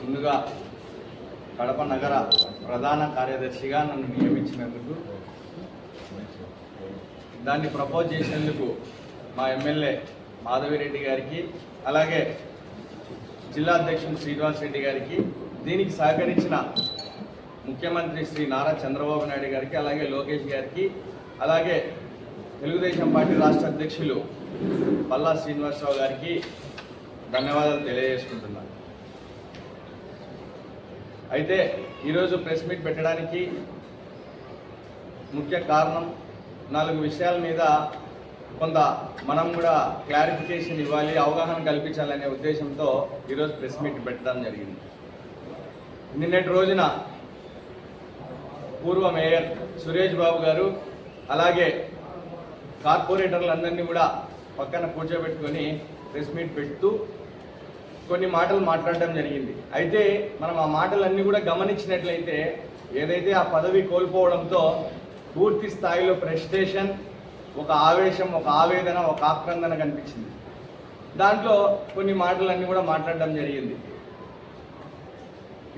ముందుగా కడప నగర ప్రధాన కార్యదర్శిగా నన్ను నియమించినందుకు దాన్ని ప్రపోజ్ చేసేందుకు మా ఎమ్మెల్యే మాధవిరెడ్డి గారికి అలాగే జిల్లా అధ్యక్షుడు శ్రీనివాస్ రెడ్డి గారికి దీనికి సహకరించిన ముఖ్యమంత్రి శ్రీ నారా చంద్రబాబు నాయుడు గారికి అలాగే లోకేష్ గారికి అలాగే తెలుగుదేశం పార్టీ రాష్ట్ర అధ్యక్షులు పల్లా శ్రీనివాసరావు గారికి ధన్యవాదాలు తెలియజేసుకుంటున్నాను. అయితే ఈరోజు ప్రెస్ మీట్ పెట్టడానికి ముఖ్య కారణం నాలుగు విషయాల మీద కొంత మనం కూడా క్లారిఫికేషన్ ఇవ్వాలి అవగాహన కల్పించాలనే ఉద్దేశంతో ఈరోజు ప్రెస్ మీట్ పెట్టడం జరిగింది. నిన్నటి రోజున పూర్వ మేయర్ సురేష్ బాబు గారు అలాగే కార్పొరేటర్లందరినీ కూడా పక్కన కూర్చోబెట్టుకొని ప్రెస్ మీట్ పెడుతూ కొన్ని మాటలు మాట్లాడడం జరిగింది. అయితే మనం ఆ మాటలన్నీ కూడా గమనించినట్లయితే ఏదైతే ఆ పదవి కోల్పోవడంతో పూర్తి స్థాయిలో ప్రెస్టేషన్ ఒక ఆవేశం ఒక ఆవేదన ఒక ఆక్రందన కనిపించింది. దాంట్లో కొన్ని మాటలన్నీ కూడా మాట్లాడడం జరిగింది.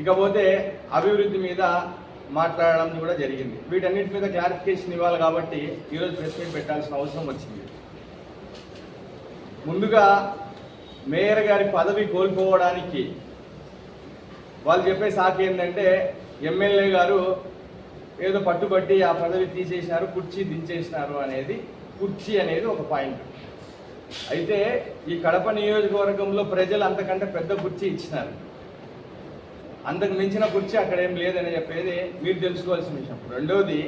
ఇకపోతే అభివృద్ధి మీద మాట్లాడడం కూడా జరిగింది. వీటన్నిటి మీద క్లారిఫికేషన్ ఇవ్వాలి కాబట్టి ఈరోజు ప్రెస్ మీట్ పెట్టాల్సిన అవసరం వచ్చింది. ముందుగా మేయర్ గారి పదవి కోల్పోవడానికి వాళ్ళు చెప్పే సాకు ఏంటంటే ఎమ్మెల్యే గారు ఏదో పట్టుబట్టి ఆ పదవి తీసేసినారు కుర్చీ దించేసినారు అనేది కుర్చీ అనేది ఒక పాయింట్. అయితే ఈ కడప నియోజకవర్గంలో ప్రజలు అంతకంటే పెద్ద కుర్చీ ఇచ్చినారు. అంతకు మించిన కుర్చీ అక్కడ ఏం లేదని చెప్పేది మీరు తెలుసుకోవాల్సిన విషయం. రెండవది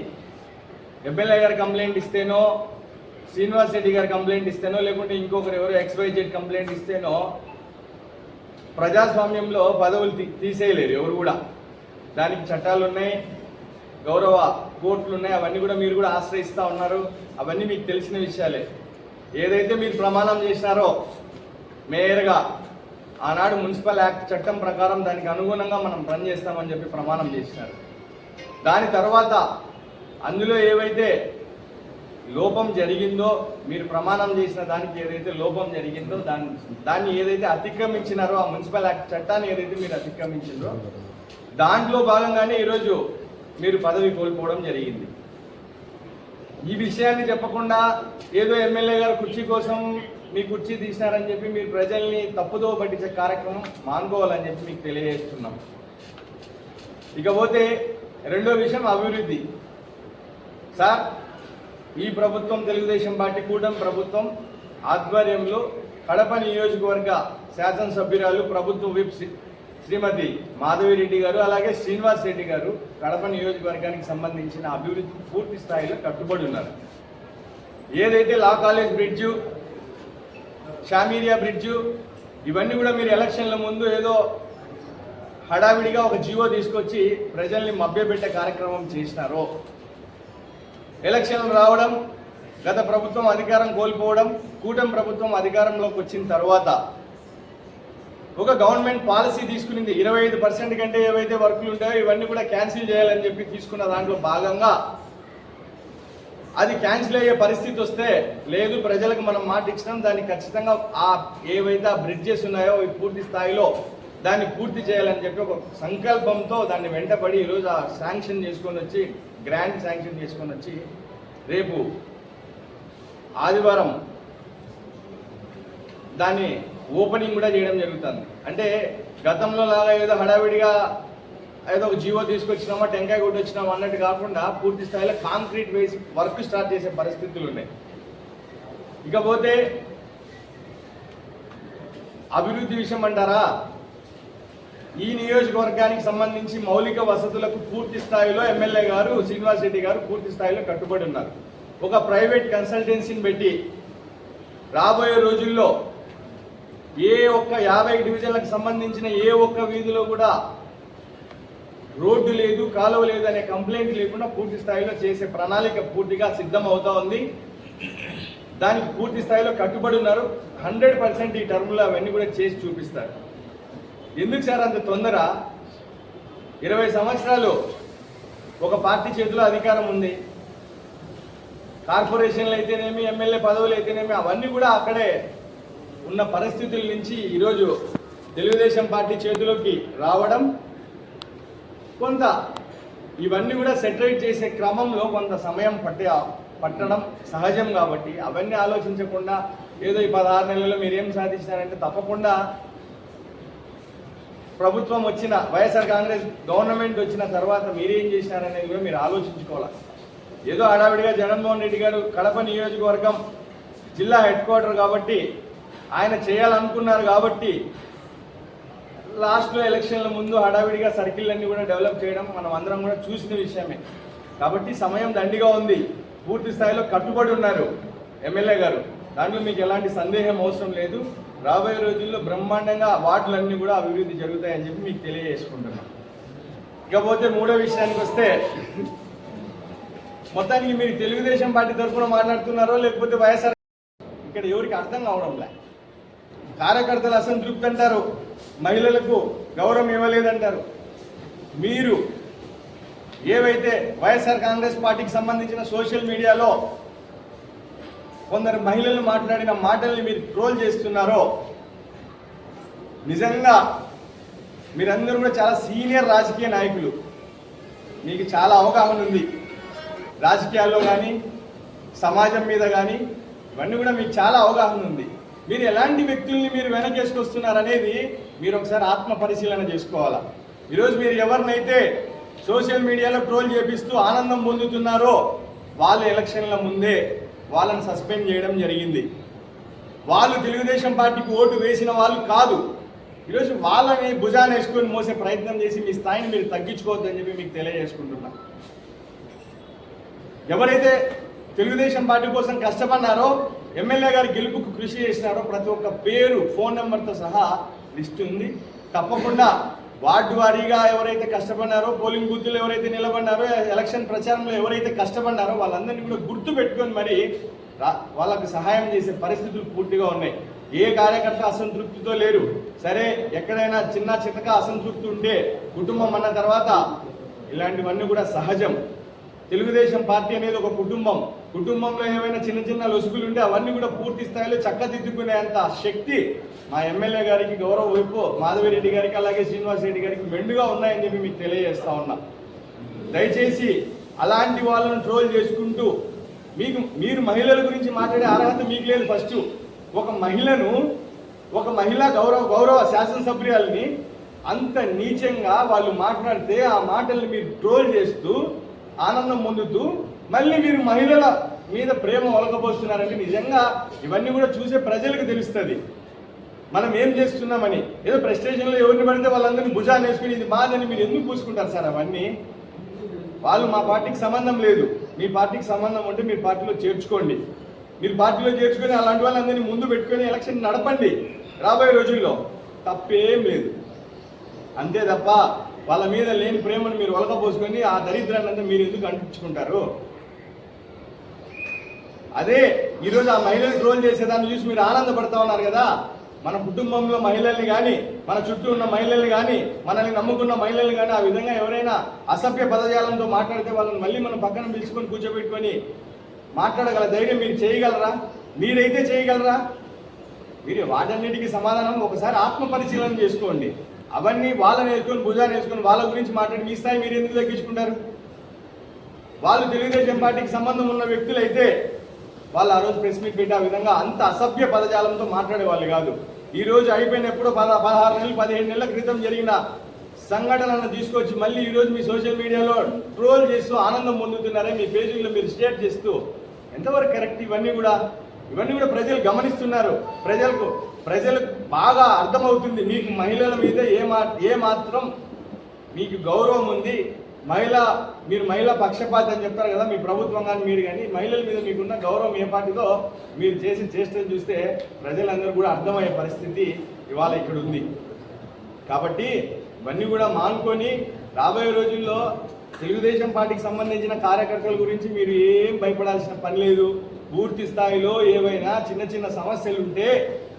ఎమ్మెల్యే గారు కంప్లైంట్ ఇస్తేనో శ్రీనివాస్ రెడ్డి గారు కంప్లైంట్ ఇస్తేనో లేకుంటే ఇంకొకరు ఎవరో ఎక్స్వైజెడ్ కంప్లైంట్ ఇస్తేనో ప్రజాస్వామ్యంలో పదవులు తీ- తీసేయలేరు ఎవరు కూడా. దానికి చట్టాలు ఉన్నాయి గౌరవ కోర్టులు ఉన్నాయి అవన్నీ కూడా మీరు కూడా ఆశ్రయిస్తూ ఉన్నారు. అవన్నీ మీకు తెలిసిన విషయాలే. ఏదైతే మీరు ప్రమాణం చేసినారో మేయర్గా ఆనాడు మున్సిపల్ యాక్ట్ చట్టం ప్రకారం దానికి అనుగుణంగా మనం పని చేస్తామని చెప్పి ప్రమాణం చేసినారు. దాని తర్వాత అందులో ఏవైతే లోపం జరిగిందో మీరు ప్రమాణం చేసిన దానికి ఏదైతే లోపం జరిగిందో దాన్ని దాన్ని ఏదైతే అతిక్రమించినారో ఆ మున్సిపల్ యాక్ట్ చట్టాన్ని ఏదైతే మీరు అతిక్రమించిందో దాంట్లో భాగంగానే ఈరోజు మీరు పదవి కోల్పోవడం జరిగింది. ఈ విషయాన్ని చెప్పకుండా ఏదో ఎమ్మెల్యే గారు కుర్చీ కోసం మీ కుర్చీ తీసినారని చెప్పి మీరు ప్రజల్ని తప్పుదో పట్టించే కార్యక్రమం మానుకోవాలని చెప్పి మీకు తెలియజేస్తున్నాం. ఇకపోతే రెండో విషయం అభివృద్ధి. సార్ ఈ ప్రభుత్వం తెలుగుదేశం పార్టీ కూటమి ప్రభుత్వం ఆధ్వర్యంలో కడప నియోజకవర్గ శాసనసభ్యురాలు ప్రభుత్వ విప్ శ్రీమతి మాధవిరెడ్డి గారు అలాగే శ్రీనివాస్ రెడ్డి గారు కడప నియోజకవర్గానికి సంబంధించిన అభివృద్ధి పూర్తి స్థాయిలో కట్టుబడి ఉన్నారు. ఏదైతే లా కాలేజ్ బ్రిడ్జు షామీరియా బ్రిడ్జు ఇవన్నీ కూడా మీరు ఎలక్షన్ల ముందు ఏదో హడావిడిగా ఒక జీవో తీసుకొచ్చి ప్రజల్ని మభ్యపెట్టే కార్యక్రమం చేసినారు ఎలక్షన్లు రావడం గత ప్రభుత్వం అధికారం కోల్పోవడం కూటమి ప్రభుత్వం అధికారంలోకి వచ్చిన తర్వాత ఒక గవర్నమెంట్ పాలసీ తీసుకునింది. ఇరవై ఐదు పర్సెంట్ కంటే ఏవైతే వర్కులు ఉంటాయో ఇవన్నీ కూడా క్యాన్సిల్ చేయాలని చెప్పి తీసుకున్న దాంట్లో భాగంగా అది క్యాన్సిల్ అయ్యే పరిస్థితి వస్తే లేదు ప్రజలకు మనం మాట ఇచ్చినాం. దాన్ని ఖచ్చితంగా ఆ ఏవైతే ఆ బ్రిడ్జెస్ ఉన్నాయో పూర్తి స్థాయిలో దాన్ని పూర్తి చేయాలని చెప్పి ఒక సంకల్పంతో దాన్ని వెంటపడి ఈరోజు ఆ శాంక్షన్ చేసుకొని వచ్చి గ్రాండ్ శాంక్షన్ చేసుకొని వచ్చి రేపు ఆదివారం దాన్ని ఓపెనింగ్ కూడా చేయడం జరుగుతుంది. అంటే గతంలో లాగా ఏదో హడావిడిగా ఏదో ఒక జీవో తీసుకొచ్చినామా టెంకాయ కొట్టి వచ్చినామా అన్నట్టు కాకుండా పూర్తి స్థాయిలో కాంక్రీట్ వేసి వర్క్ స్టార్ట్ చేసే పరిస్థితులు ఉన్నాయి. ఇకపోతే అభివృద్ధి విషయం అంటారా? ఈ నియోజకవర్గానికి సంబంధించి మౌలిక వసతులకు పూర్తి స్థాయిలో ఎమ్మెల్యే గారు శ్రీనివాస్ రెడ్డి గారు పూర్తి స్థాయిలో కట్టుబడి ఉన్నారు. ఒక ప్రైవేట్ కన్సల్టెన్సీని పెట్టి రాబోయే రోజుల్లో ఏ ఒక్క యాభై డివిజన్లకు సంబంధించిన ఏ ఒక్క వీధిలో కూడా రోడ్డు లేదు కాలువ లేదు అనే కంప్లైంట్ లేకుండా పూర్తి స్థాయిలో చేసే ప్రణాళిక పూర్తిగా సిద్ధం అవుతా ఉంది. దానికి పూర్తి స్థాయిలో కట్టుబడి ఉన్నారు. హండ్రెడ్ పర్సెంట్ ఈ టర్మ్లో అవన్నీ కూడా చేసి చూపిస్తారు. ఎందుకు సార్ అంత తొందర? ఇరవై సంవత్సరాలు ఒక పార్టీ చేతిలో అధికారం ఉంది. కార్పొరేషన్లు అయితేనేమి ఎమ్మెల్యే పదవులు అయితేనేమి అవన్నీ కూడా అక్కడే ఉన్న పరిస్థితుల నుంచి ఈరోజు తెలుగుదేశం పార్టీ చేతిలోకి రావడం కొంత ఇవన్నీ కూడా సెటరేట్ చేసే క్రమంలో కొంత సమయం పట్టే పట్టడం సహజం కాబట్టి అవన్నీ ఆలోచించకుండా ఏదో ఈ పదహారు నెలల్లో మీరు ఏం సాధించారంటే తప్పకుండా ప్రభుత్వం వచ్చిన వైఎస్ఆర్ కాంగ్రెస్ గవర్నమెంట్ వచ్చిన తర్వాత మీరేం చేసినారనేది కూడా మీరు ఆలోచించుకోవాలి. ఏదో హడావిడిగా జగన్మోహన్ రెడ్డి గారు కడప నియోజకవర్గం జిల్లా హెడ్ క్వార్టర్ కాబట్టి ఆయన చేయాలనుకున్నారు కాబట్టి లాస్ట్లో ఎలక్షన్ల ముందు హడావిడిగా సర్కిల్ కూడా డెవలప్ చేయడం మనం అందరం కూడా చూసిన విషయమే. కాబట్టి సమయం దండిగా ఉంది. పూర్తి స్థాయిలో కట్టుబడి ఉన్నారు ఎమ్మెల్యే గారు. దాంట్లో మీకు ఎలాంటి సందేహం అవసరం లేదు. రాబోయే రోజుల్లో బ్రహ్మాండంగా వార్డులన్నీ కూడా అభివృద్ధి జరుగుతాయని చెప్పి మీకు తెలియజేసుకుంటున్నాం. ఇకపోతే మూడో విషయానికి వస్తే మొత్తానికి మీరు తెలుగుదేశం పార్టీ తరఫున మాట్లాడుతున్నారో లేకపోతే వైఎస్ఆర్ ఇక్కడ ఎవరికి అర్థం కావడం లే కార్యకర్తలు అసంతృప్తి అంటారు మహిళలకు గౌరవం ఇవ్వలేదంటారు. మీరు ఏవైతే వైఎస్ఆర్ కాంగ్రెస్ పార్టీకి సంబంధించిన సోషల్ మీడియాలో కొందరు మహిళలు మాట్లాడిన మాటల్ని మీరు ట్రోల్ చేస్తున్నారో నిజంగా మీరందరూ కూడా చాలా సీనియర్ రాజకీయ నాయకులు. మీకు చాలా అవగాహన ఉంది. రాజకీయాల్లో కానీ సమాజం మీద కానీ ఇవన్నీ కూడా మీకు చాలా అవగాహన ఉంది. మీరు ఎలాంటి వ్యక్తుల్ని మీరు వెనకేసుకొస్తున్నారనేది మీరు ఒకసారి ఆత్మ పరిశీలన చేసుకోవాలా? ఈరోజు మీరు ఎవరినైతే సోషల్ మీడియాలో ట్రోల్ చేపిస్తూ ఆనందం పొందుతున్నారో వాళ్ళు ఎలక్షన్ల ముందే వాళ్ళని సస్పెండ్ చేయడం జరిగింది. వాళ్ళు తెలుగుదేశం పార్టీకి ఓటు వేసిన వాళ్ళు కాదు. ఈరోజు వాళ్ళని భుజాన్ని వేసుకొని మోసే ప్రయత్నం చేసి మీ స్థాయిని మీరు తగ్గించుకోవద్దని చెప్పి మీకు తెలియజేసుకుంటున్నా. ఎవరైతే తెలుగుదేశం పార్టీ కోసం కష్టపడినారో ఎమ్మెల్యే గారి గెలుపుకు కృషి చేసినారో ప్రతి ఒక్క పేరు ఫోన్ నెంబర్తో సహా లిస్ట్ ఉంది. తప్పకుండా వార్డు వారీగా ఎవరైతే కష్టపడినారో పోలింగ్ బూత్లు ఎవరైతే నిలబడినారో ఎలక్షన్ ప్రచారంలో ఎవరైతే కష్టపడినారో వాళ్ళందరినీ కూడా గుర్తు పెట్టుకొని మరి రా- వాళ్ళకు సహాయం చేసే పరిస్థితులు పూర్తిగా ఉన్నాయి. ఏ కార్యకర్త అసంతృప్తితో లేరు. సరే ఎక్కడైనా చిన్న చిన్నగా అసంతృప్తి ఉంటే కుటుంబం అన్న తర్వాత ఇలాంటివన్నీ కూడా సహజం. తెలుగుదేశం పార్టీ అనేది ఒక కుటుంబం. కుటుంబంలో ఏమైనా చిన్న చిన్న లొసుగులు ఉంటే అవన్నీ కూడా పూర్తి స్థాయిలో చక్కదిద్దుకునేంత శక్తి మా ఎమ్మెల్యే గారికి గౌరవ వైపు మాధవిరెడ్డి గారికి అలాగే శ్రీనివాస్ రెడ్డి గారికి మెండుగా ఉన్నాయని చెప్పి మీకు తెలియజేస్తా ఉన్నా. దయచేసి అలాంటి వాళ్ళను ట్రోల్ చేసుకుంటూ మీకు మీరు మహిళల గురించి మాట్లాడే అర్హత మీకు లేదు ఫస్ట్. ఒక మహిళను ఒక మహిళా గౌరవ గౌరవ శాసనసభ్యురాలని అంత నీచంగా వాళ్ళు మాట్లాడితే ఆ మాటల్ని మీరు ట్రోల్ చేస్తూ ఆనందం పొందుతూ మళ్ళీ మీరు మహిళల మీద ప్రేమ ఒలకపోతున్నారండి నిజంగా ఇవన్నీ కూడా చూసే ప్రజలకు తెలుస్తుంది. మనం ఏం చేస్తున్నామని? ఏదో ప్రెస్టేషన్లో ఎవరిని పడితే వాళ్ళందరినీ భుజాన్ని వేసుకుని ఇది మాదని మీరు ఎందుకు పూసుకుంటారు సార్ అవన్నీ? వాళ్ళు మా పార్టీకి సంబంధం లేదు. మీ పార్టీకి సంబంధం ఉంటే మీరు పార్టీలో చేర్చుకోండి. మీరు పార్టీలో చేర్చుకొని అలాంటి వాళ్ళందరినీ ముందు పెట్టుకొని ఎలక్షన్ నడపండి రాబోయే రోజుల్లో. తప్పేం లేదు. అంతే తప్ప వాళ్ళ మీద లేని ప్రేమను మీరు ఒలకపోసుకొని ఆ దరిద్రాన్ని అంతా మీరు ఎందుకు అంటించుకుంటారు? అదే ఈరోజు ఆ మహిళలు ట్రోల్ చేసేదాన్ని చూసి మీరు ఆనందపడతా ఉన్నారు కదా? మన కుటుంబంలో మహిళల్ని కానీ మన చుట్టూ ఉన్న మహిళల్ని కానీ మనల్ని నమ్ముకున్న మహిళల్ని కానీ ఆ విధంగా ఎవరైనా అసభ్య పదజాలంతో మాట్లాడితే వాళ్ళని మళ్ళీ మనం పక్కన పిలుచుకొని కూర్చోబెట్టుకొని మాట్లాడగల ధైర్యం మీరు చేయగలరా? మీరైతే చేయగలరా? మీరు వాటన్నిటికీ సమాధానం ఒకసారి ఆత్మ పరిశీలన చేసుకోండి. అవన్నీ వాళ్ళని వేసుకొని భుజాన్ని వేసుకొని వాళ్ళ గురించి మాట్లాడి మీ స్థాయి మీరు ఎందుకు తగ్గించుకుంటారు? వాళ్ళు తెలుగుదేశం పార్టీకి సంబంధం ఉన్న వ్యక్తులైతే వాళ్ళు ఆ రోజు ప్రెస్ మీట్ పెట్టి ఆ విధంగా అంత అసభ్య పదజాలంతో మాట్లాడే వాళ్ళు కాదు. ఈ రోజు అయిపోయినప్పుడు పద పదహారు నెలలు పదిహేను నెలల క్రితం జరిగిన సంఘటనలను తీసుకొచ్చి మళ్ళీ ఈరోజు మీ సోషల్ మీడియాలో ట్రోల్ చేస్తూ ఆనందం పొందుతున్నారని మీ పేజీల్లో మీరు షేర్ చేస్తూ ఎంతవరకు కరెక్ట్ ఇవన్నీ కూడా ఇవన్నీ కూడా ప్రజలు గమనిస్తున్నారు. ప్రజలకు ప్రజలకు బాగా అర్థమవుతుంది. మీకు మహిళల మీద ఏ మా ఏ మాత్రం మీకు గౌరవం ఉంది. మహిళ మీరు మహిళా పక్షపాతి అని చెప్తారు కదా మీ ప్రభుత్వం కానీ మీరు కానీ మహిళల మీద మీకున్న గౌరవం ఏ పాటిదో మీరు చేసి చేష్టలు చూస్తే ప్రజలందరూ కూడా అర్థమయ్యే పరిస్థితి ఇవాళ ఇక్కడ ఉంది. కాబట్టి ఇవన్నీ కూడా మానుకొని రాబోయే రోజుల్లో తెలుగుదేశం పార్టీకి సంబంధించిన కార్యకర్తల గురించి మీరు ఏం భయపడాల్సిన పని లేదు. పూర్తి స్థాయిలో ఏవైనా చిన్న చిన్న సమస్యలు ఉంటే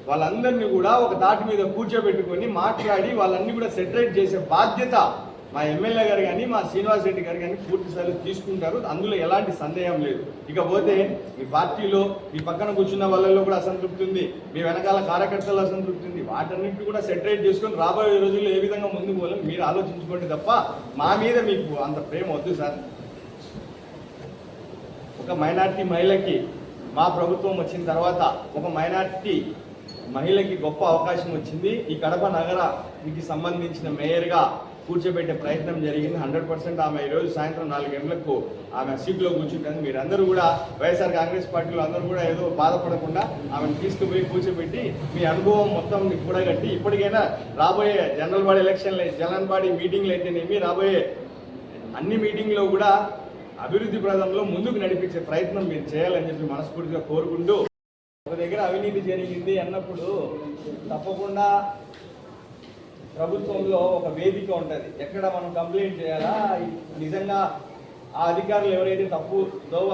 వాళ్ళందరినీ కూడా ఒక తాటి మీద కూర్చోబెట్టుకొని మాట్లాడి వాళ్ళన్ని కూడా సెటరేట్ చేసే బాధ్యత మా ఎమ్మెల్యే గారు కానీ మా శ్రీనివాస్ రెడ్డి గారు కానీ పూర్తి స్థాయిలో తీసుకుంటారు. అందులో ఎలాంటి సందేహం లేదు. ఇకపోతే మీ పార్టీలో మీ పక్కన కూర్చున్న వాళ్ళలో కూడా అసంతృప్తి ఉంది. మీ వెనకాల కార్యకర్తలు అసంతృప్తి ఉంది. వాటన్నింటి కూడా సెటరేట్ చేసుకొని రాబోయే రోజుల్లో ఏ విధంగా ముందుకు పోవాలని మీరు ఆలోచించుకోండి తప్ప మా మీద మీకు అంత ప్రేమ వద్దు సార్. ఒక మైనార్టీ మహిళకి మా ప్రభుత్వం వచ్చిన తర్వాత ఒక మైనార్టీ మహిళకి గొప్ప అవకాశం వచ్చింది. ఈ కడప నగరానికి సంబంధించిన మేయర్గా కూర్చోబెట్టే ప్రయత్నం జరిగింది. హండ్రెడ్ పర్సెంట్ ఆమె ఈరోజు సాయంత్రం నాలుగు గంటలకు ఆమె సీట్లో కూర్చుంటుంది. మీరందరూ కూడా వైఎస్ఆర్ కాంగ్రెస్ పార్టీలో అందరూ కూడా ఏదో బాధపడకుండా ఆమెను తీసుకుపోయి కూర్చోబెట్టి మీ అనుభవం మొత్తం కూడగట్టి ఇప్పటికైనా రాబోయే జనరల్ బాడీ ఎలక్షన్లు జనరల్ బాడీ మీటింగ్లు అయితేనేమి రాబోయే అన్ని మీటింగ్లో కూడా అభివృద్ధి ప్రదంలో ముందుకు నడిపించే ప్రయత్నం మీరు చేయాలని చెప్పి మనస్ఫూర్తిగా కోరుకుంటూ ఒక దగ్గర అవినీతి జరిగింది అన్నప్పుడు తప్పకుండా ప్రభుత్వంలో ఒక వేదిక ఉంటుంది. ఎక్కడ మనం కంప్లైంట్ చేయాలా? నిజంగా ఆ అధికారులు ఎవరైతే తప్పు దోవ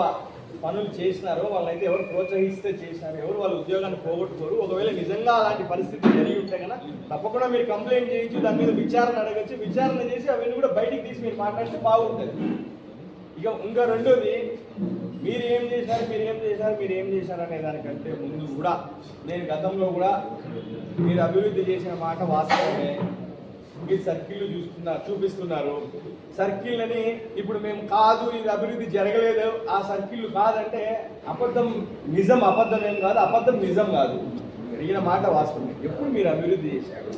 పనులు చేసినారో వాళ్ళైతే ఎవరు ప్రోత్సహిస్తే చేసినారు ఎవరు వాళ్ళ ఉద్యోగాన్ని పోగొట్టుకోరు. ఒకవేళ నిజంగా అలాంటి పరిస్థితి జరిగి ఉంటే కనుక తప్పకుండా మీరు కంప్లైంట్ చేయొచ్చు దాని మీద విచారణ అడగచ్చు విచారణ చేసి అవన్నీ కూడా బయటికి తీసి మీరు మాట్లాడితే బాగుంటుంది. ఇక ఇంకా రెండోది మీరు ఏం చేశారు మీరు ఏం చేశారు మీరు ఏం చేశారు అనే దానికంటే ముందు కూడా నేను గతంలో కూడా మీరు అభివృద్ధి చేసిన మాట వాస్తవమే. మీరు సర్కిల్ చూస్తున్నారు చూపిస్తున్నారు. సర్కిల్ అని ఇప్పుడు మేము కాదు ఇది అభివృద్ధి జరగలేదు. ఆ సర్కిల్ కాదంటే అబద్ధం నిజం అబద్ధం ఏం కాదు అబద్ధం నిజం కాదు. జరిగిన మాట వాస్తవమే. ఎప్పుడు మీరు అభివృద్ధి చేశారు?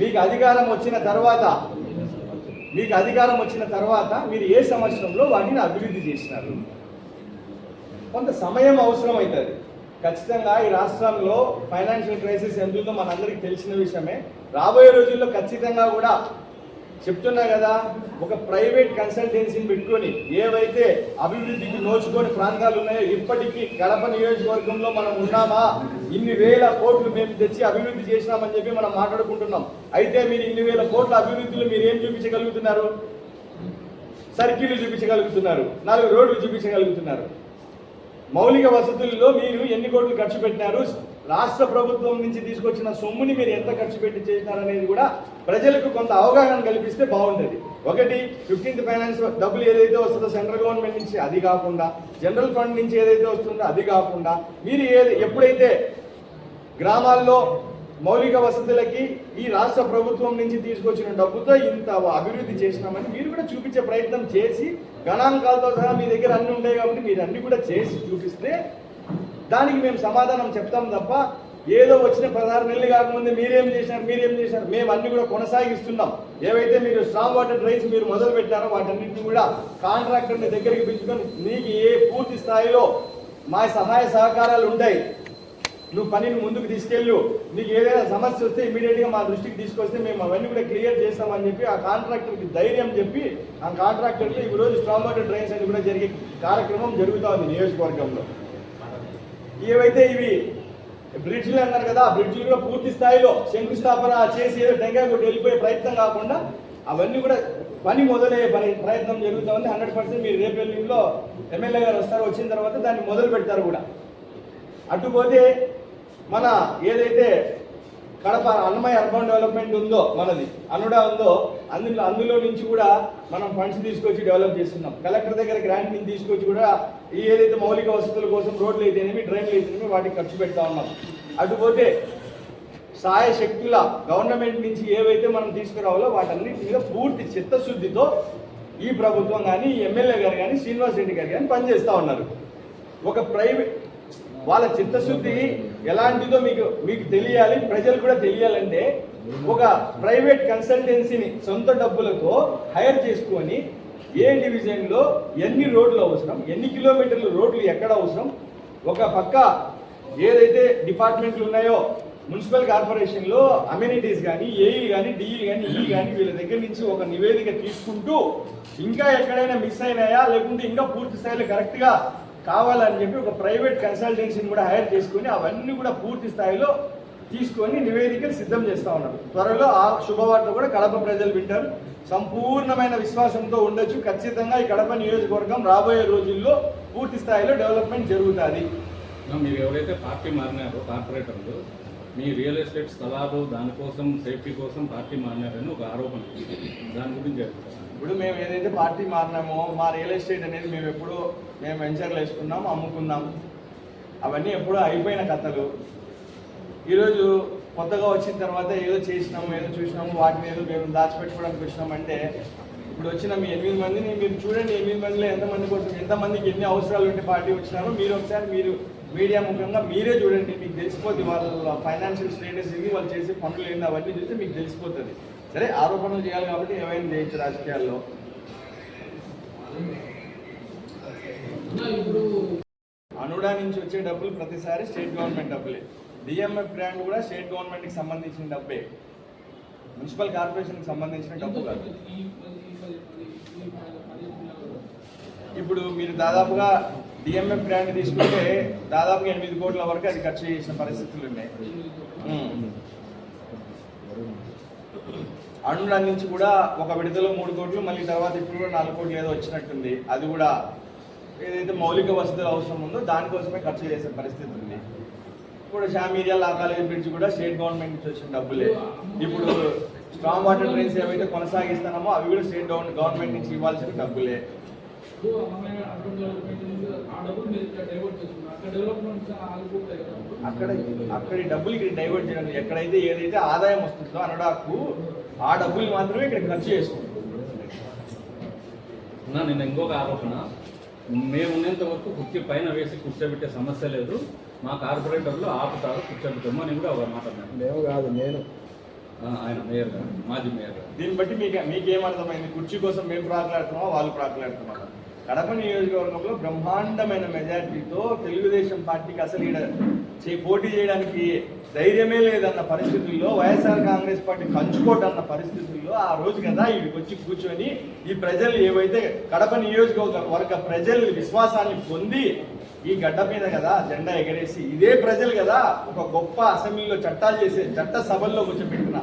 మీకు అధికారం వచ్చిన తర్వాత మీకు అధికారం వచ్చిన తర్వాత మీరు ఏ సంవత్సరంలో వాటిని అభివృద్ధి చేసినారు? కొంత సమయం అవసరం అవుతుంది ఖచ్చితంగా ఈ రాష్ట్రంలో ఫైనాన్షియల్ క్రైసిస్ ఎంతుందో మనందరికీ తెలిసిన విషయమే. రాబోయే రోజుల్లో ఖచ్చితంగా కూడా చెప్తున్నా కదా ఒక ప్రైవేట్ కన్సల్టెన్సీని పెట్టుకొని ఏవైతే అభివృద్ధికి నోచుకొని ప్రాంతాలు ఉన్నాయో ఇప్పటికీ కడప నియోజకవర్గంలో మనం ఉన్నామా? ఇన్ని వేల కోట్లు మేము తెచ్చి అభివృద్ధి చేసినామని చెప్పి మనం మాట్లాడుకుంటున్నాం. అయితే మీరు ఇన్ని వేల కోట్ల అభివృద్ధిలో మీరు ఏం చూపించగలుగుతున్నారు? సర్కిల్ చూపించగలుగుతున్నారు నాలుగు రోడ్లు చూపించగలుగుతున్నారు. మౌలిక వసతుల్లో మీరు ఎన్ని కోట్లు ఖర్చు పెట్టినారు? రాష్ట్ర ప్రభుత్వం నుంచి తీసుకొచ్చిన సొమ్ముని మీరు ఎంత ఖర్చు పెట్టి చేసినారనేది కూడా ప్రజలకు కొంత అవగాహన కల్పిస్తే బాగుండేది. ఒకటి ఫిఫ్టీన్త్ ఫైనాన్స్ డబ్బులు ఏదైతే వస్తుందో సెంట్రల్ గవర్నమెంట్ నుంచి అది కాకుండా జనరల్ ఫండ్ నుంచి ఏదైతే వస్తుందో అది కాకుండా మీరు ఏది ఎప్పుడైతే గ్రామాల్లో మౌలిక వసతులకి ఈ రాష్ట్ర ప్రభుత్వం నుంచి తీసుకొచ్చిన డబ్బుతో ఇంత అభివృద్ధి చేసినామని మీరు కూడా చూపించే ప్రయత్నం చేసి గణాంకాలతో సహా మీ దగ్గర అన్ని ఉంటాయి కాబట్టి మీరు అన్ని కూడా చేసి చూపిస్తే దానికి మేము సమాధానం చెప్తాం తప్ప ఏదో వచ్చిన పదహారు నెలలు కాకముందే మీరేం చేశారు మీరేం చేశారు మేము అన్ని కూడా కొనసాగిస్తున్నాం. ఏవైతే మీరు స్ట్రాంగ్ వాటర్ డ్రైన్స్ మీరు మొదలు పెట్టారో వాటన్నింటిని కూడా కాంట్రాక్టర్ని దగ్గరికి పిలుచుకొని నీకు ఏ పూర్తి స్థాయిలో మా సహాయ సహకారాలు ఉంటాయి నువ్వు పనిని ముందుకు తీసుకెళ్ళు నీకు ఏదైనా సమస్య వస్తే ఇమీడియట్గా మా దృష్టికి తీసుకొస్తే మేము అవన్నీ కూడా క్లియర్ చేస్తామని చెప్పి ఆ కాంట్రాక్టర్కి ధైర్యం చెప్పి ఆ కాంట్రాక్టర్లు ఈరోజు స్ట్రాంగ్ వాటర్ డ్రైన్స్ అని కూడా జరిగే కార్యక్రమం జరుగుతూ ఉంది నియోజకవర్గంలో. ఏవైతే ఇవి బ్రిడ్జ్లు అన్నారు కదా ఆ బ్రిడ్జ్లు కూడా పూర్తి స్థాయిలో శంకుస్థాపన చేసి ఏదో టెంకాయ కొట్టి వెళ్ళిపోయే ప్రయత్నం కాకుండా అవన్నీ కూడా పని మొదలయ్యే పని ప్రయత్నం జరుగుతుంది. హండ్రెడ్ పర్సెంట్ మీరు రేపు ఎల్లుండిలో ఎమ్మెల్యే గారు వస్తారు వచ్చిన తర్వాత దాన్ని మొదలు పెడతారు కూడా. అటుపోతే మన ఏదైతే కడప అన్నమయ్య అర్బన్ డెవలప్మెంట్ ఉందో మనది అనుడా ఉందో అందులో అందులో నుంచి కూడా మనం ఫండ్స్ తీసుకొచ్చి డెవలప్ చేస్తున్నాం. కలెక్టర్ దగ్గర గ్రాంట్ నుంచి తీసుకొచ్చి కూడా ఈ ఏదైతే మౌలిక వసతుల కోసం రోడ్లు అయితేనేమి డ్రైన్లు అయితేనేమి వాటికి ఖర్చు పెడతా ఉన్నాం. అటుపోతే సహాయ శక్తుల గవర్నమెంట్ నుంచి ఏవైతే మనం తీసుకురావాలో వాటన్నిటి మీద పూర్తి చిత్తశుద్ధితో ఈ ప్రభుత్వం కానీ ఎమ్మెల్యే గారు కానీ శ్రీనివాస్ రెడ్డి గారు కానీ పనిచేస్తూ ఉన్నారు. ఒక ప్రైవేట్ వాళ్ళ చిత్తశుద్ధి ఎలాంటిదో మీకు మీకు తెలియాలి ప్రజలు కూడా తెలియాలంటే ఒక ప్రైవేట్ కన్సల్టెన్సీని సొంత డబ్బులతో హైర్ చేసుకొని ఏ డివిజన్లో ఎన్ని రోడ్లు అవసరం ఎన్ని కిలోమీటర్లు రోడ్లు ఎక్కడ అవసరం ఒక పక్క ఏదైతే డిపార్ట్మెంట్లు ఉన్నాయో మున్సిపల్ కార్పొరేషన్లో అమ్యూనిటీస్ కానీ ఏఈలు కానీ డిఈలు కానీ ఈ కానీ వీళ్ళ దగ్గర నుంచి ఒక నివేదిక తీసుకుంటూ ఇంకా ఎక్కడైనా మిస్ అయినాయా లేకుంటే ఇంకా పూర్తి స్థాయిలో కరెక్ట్గా కావాలని చెప్పి ఒక ప్రైవేట్ కన్సల్టెన్సీని కూడా హైర్ చేసుకొని అవన్నీ కూడా పూర్తి స్థాయిలో తీసుకొని నివేదికలు సిద్ధం చేస్తా ఉన్నారు త్వరలో ఆ శుభవార్త కూడా కడప ప్రజలు వింటారు. సంపూర్ణమైన విశ్వాసంతో ఉండొచ్చు. ఖచ్చితంగా ఈ కడప నియోజకవర్గం రాబోయే రోజుల్లో పూర్తి స్థాయిలో డెవలప్మెంట్ జరుగుతుంది. మీరు ఎవరైతే పార్టీ మారినారో కార్పొరేటర్లు మీ రియల్ ఎస్టేట్ స్థలాలు దానికోసం సేఫ్టీ కోసం పార్టీ మారినారని ఒక ఆరోపణ. దాని గురించి ఇప్పుడు మేము ఏదైతే పార్టీ మారినామో మా రియల్ ఎస్టేట్ అనేది మేము ఎప్పుడూ మేము వెంచర్లు వేసుకున్నాం అమ్ముకున్నాం. అవన్నీ ఎప్పుడూ అయిపోయిన కథలు. ఈరోజు కొత్తగా వచ్చిన తర్వాత ఏదో చేసినాము ఏదో చూసినాము వాటిని ఏదో మేము దాచిపెట్టుకోవడానికి వచ్చినామంటే ఇప్పుడు వచ్చిన మీ ఎనిమిది మందిని మీరు చూడండి ఎనిమిది మందిలో ఎంతమంది కోసం ఎంతమందికి ఎన్ని అవసరాలు ఉంటే పార్టీ వచ్చినారో మీరు ఒకసారి మీరు మీడియా ముఖంగా మీరే చూడండి మీకు తెలిసిపోద్ది వాళ్ళ ఫైనాన్షియల్ స్టేటస్ ఇది వాళ్ళు చేసే పనులు ఏంది అవన్నీ చూస్తే మీకు తెలిసిపోతుంది సరే ఆరోపణలు చేయాలి కాబట్టి ఏమైనా చేయొచ్చు రాజకీయాల్లో అనుడా నుంచి వచ్చే డబ్బులు ప్రతిసారి స్టేట్ గవర్నమెంట్ డబ్బులే డిఎంఎఫ్ గ్రాంట్ కూడా స్టేట్ గవర్నమెంట్కి సంబంధించిన డబ్బే మున్సిపల్ కార్పొరేషన్కి సంబంధించిన డబ్బు కాదు ఇప్పుడు మీరు దాదాపుగా డిఎంఎఫ్ గ్రాంట్ తీసుకుంటే దాదాపుగా ఎనిమిది కోట్ల వరకు అది ఖర్చు చేసిన పరిస్థితులు ఉన్నాయి. అనుడా నుంచి కూడా ఒక విడతలో మూడు కోట్లు మళ్ళీ తర్వాత ఇప్పుడు కూడా నాలుగు కోట్లు ఏదో వచ్చినట్టుంది అది కూడా ఏదైతే మౌలిక వసతులు అవసరం ఉందో దానికోసమే ఖర్చు చేసే పరిస్థితి ఇప్పుడు షామీరియా లా కాలేజ్ బ్రిడ్జ్ కూడా స్టేట్ గవర్నమెంట్ నుంచి వచ్చిన డబ్బులే. ఇప్పుడు స్ట్రాంగ్ వాటర్ డ్రైన్స్ ఏవైతే కొనసాగిస్తున్నామో అవి కూడా స్టేట్ గవర్నమెంట్ నుంచి ఇవ్వాల్సిన డబ్బులే. అక్కడ అక్కడి డబ్బులు ఇక్కడ డైవర్ట్ చేయడం ఎక్కడైతే ఏదైతే ఆదాయం వస్తుందో అనడాకు ఆ డబ్బులు మాత్రమే ఇక్కడ ఖర్చు చేసుకుంటాం నా నిన్న ఇంకొక ఆరోపణ. మేము ఉన్నంత వరకు కుర్చీ పైన వేసి కూర్చోబెట్టే సమస్య లేదు. మా కార్పొరేటర్లు ఆపుతారు కూర్చోబెట్టము అని కూడా ఒక మాట అన్నారు మేము కాదు నేను. ఆ, ఆయన మేయర్ గారు మాజీ మేయర్ గారు. దీన్ని బట్టి మీకు మీకేమర్థమైంది? కుర్చీ కోసం మేము ప్రాకులాడుతున్నామా వాళ్ళు ప్రాకులాడుతున్నారా కడప నియోజకవర్గంలో బ్రహ్మాండమైన మెజారిటీతో తెలుగుదేశం పార్టీకి అసలు ఈడ చే- పోటీ చేయడానికి ధైర్యమే లేదన్న పరిస్థితుల్లో వైఎస్ఆర్ కాంగ్రెస్ పార్టీ కంచుకోటన్న పరిస్థితుల్లో ఆ రోజు కదా వీడికి వచ్చి కూర్చొని ఈ ప్రజలు ఏవైతే కడప నియోజకవర్గ ప్రజల విశ్వాసాన్ని పొంది ఈ గడ్డ మీద కదా జెండా ఎగరేసి ఇదే ప్రజలు కదా ఒక గొప్ప అసెంబ్లీలో చట్టాలు చేసే చట్ట సభల్లో కూర్చోబెట్టిన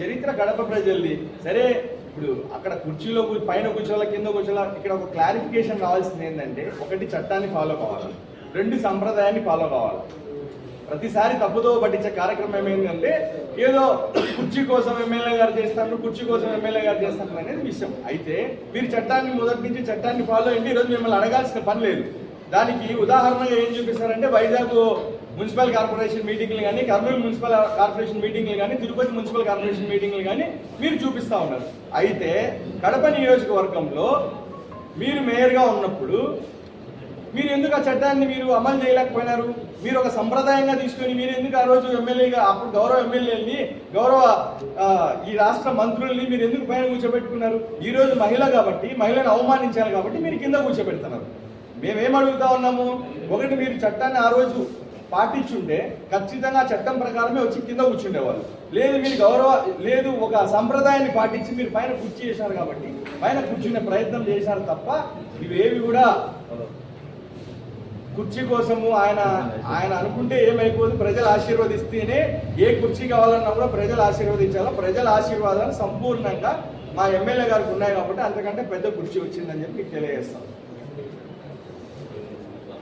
చరిత్ర గడప ప్రజల్ది సరే ఇప్పుడు అక్కడ కుర్చీలో పైన కూర్చోవాల కింద కూర్చోవాల ఇక్కడ ఒక క్లారిఫికేషన్ రావాల్సింది ఏంటంటే ఒకటి చట్టాన్ని ఫాలో కావాలి. రెండు సంప్రదాయాన్ని ఫాలో కావాలి. ప్రతిసారి తప్పుదో పట్టించే కార్యక్రమం ఏంటంటే ఏదో కుర్చీ కోసం ఎమ్మెల్యే గారు చేస్తాను కుర్చీ కోసం ఎమ్మెల్యే గారు చేస్తాను అనేది విషయం. అయితే మీరు చట్టాన్ని మొదటి నుంచి చట్టాన్ని ఫాలో అయ్యి ఈరోజు మిమ్మల్ని అడగాల్సిన పని లేదు. దానికి ఉదాహరణగా ఏం చూపిస్తారంటే వైజాగ్ మున్సిపల్ కార్పొరేషన్ మీటింగ్లు కానీ కర్నూలు మున్సిపల్ కార్పొరేషన్ మీటింగ్లు కానీ తిరుపతి మున్సిపల్ కార్పొరేషన్ మీటింగ్లు కానీ మీరు చూపిస్తా ఉన్నారు. అయితే కడప నియోజకవర్గంలో మీరు మేయర్గా ఉన్నప్పుడు మీరు ఎందుకు ఆ చట్టాన్ని మీరు అమలు చేయలేకపోయినారు? మీరు ఒక సంప్రదాయంగా తీసుకొని మీరు ఎందుకు ఆ రోజు ఎమ్మెల్యేగా అప్పుడు గౌరవ ఎమ్మెల్యేని గౌరవ ఈ రాష్ట్ర మంత్రుల్ని మీరు ఎందుకు పైన కూర్చోబెట్టుకున్నారు? ఈ రోజు మహిళ కాబట్టి మహిళను అవమానించాలి కాబట్టి మీరు కింద కూర్చోబెడుతున్నారు. మేమేం అడుగుతా ఉన్నాము ఒకటి మీరు చట్టాన్ని ఆ రోజు పాటించుంటే ఖచ్చితంగా చట్టం ప్రకారమే వచ్చి కింద కూర్చుండేవాళ్ళు. లేదు మీరు గౌరవ లేదు ఒక సంప్రదాయాన్ని పాటించి మీరు పైన కుర్చీ చేశారు కాబట్టి పైన కూర్చునే ప్రయత్నం చేశారు తప్ప ఇవేవి కూడా కుర్చీ కోసము ఆయన ఆయన అనుకుంటే ఏమైపోదు. ప్రజలు ఆశీర్వదిస్తేనే ఏ కుర్చీ కావాలన్నా కూడా ప్రజలు ఆశీర్వదించాలో. ప్రజల ఆశీర్వాదాలు సంపూర్ణంగా మా ఎమ్మెల్యే గారికి ఉన్నాయి కాబట్టి అంతకంటే పెద్ద కుర్చీ వచ్చిందని చెప్పి తెలియజేస్తాం.